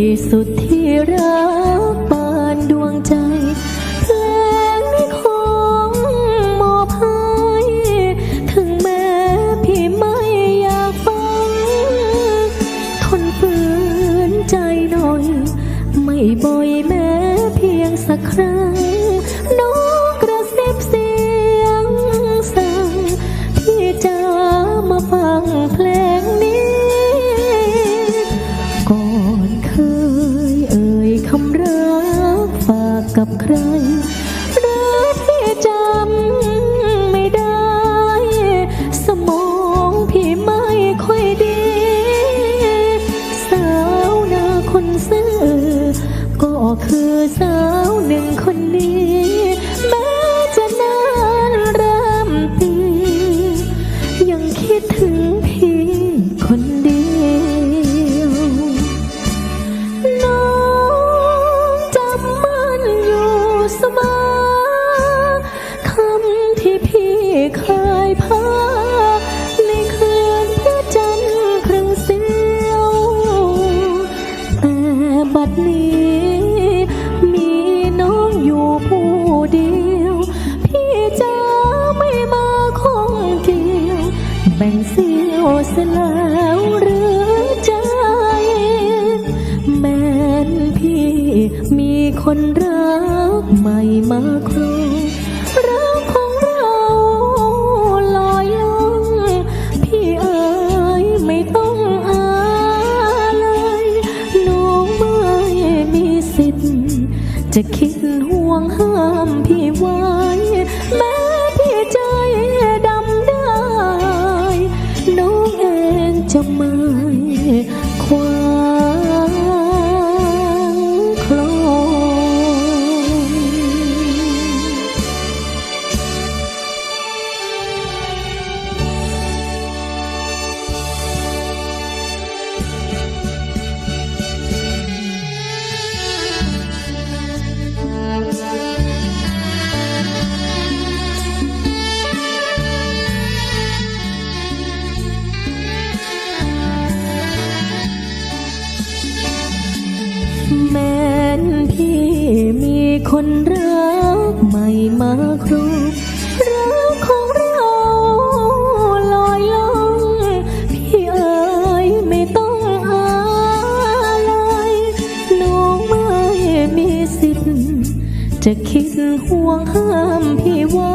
่สุดที่รักปานดวงใจเพลงนี้คงมอบให้ถึงแม้พี่ไม่อยากฟัง ทนฝืนใจหน่อย ไม่บ่อยแม้เพียงสักครั้ง กับใครรักพี่จำไม่ได้ สมองพี่ไม่ค่อยดี สาวนาคนซื่อ ก็คือสาวหนึ่งคนนี้ แม้จะนานริ่มปียังคิดถึง นี้ มีน้องอยู่ผู้เดียว พี่จะไม่มาคงเกี่ยว แบ่งเสี้ยวเสียแล้วหรือใจ แม้นพี่มีคนรักใหม่มาครองรัก จะ แม้นพี่มีคนรักใหม่มาครูรักของเราลอยล่องพี่เอ๋ยไม่ต้องอะไรน้องไม่มีสิทธิ์จะคิดห่วงห้ามพี่ไว้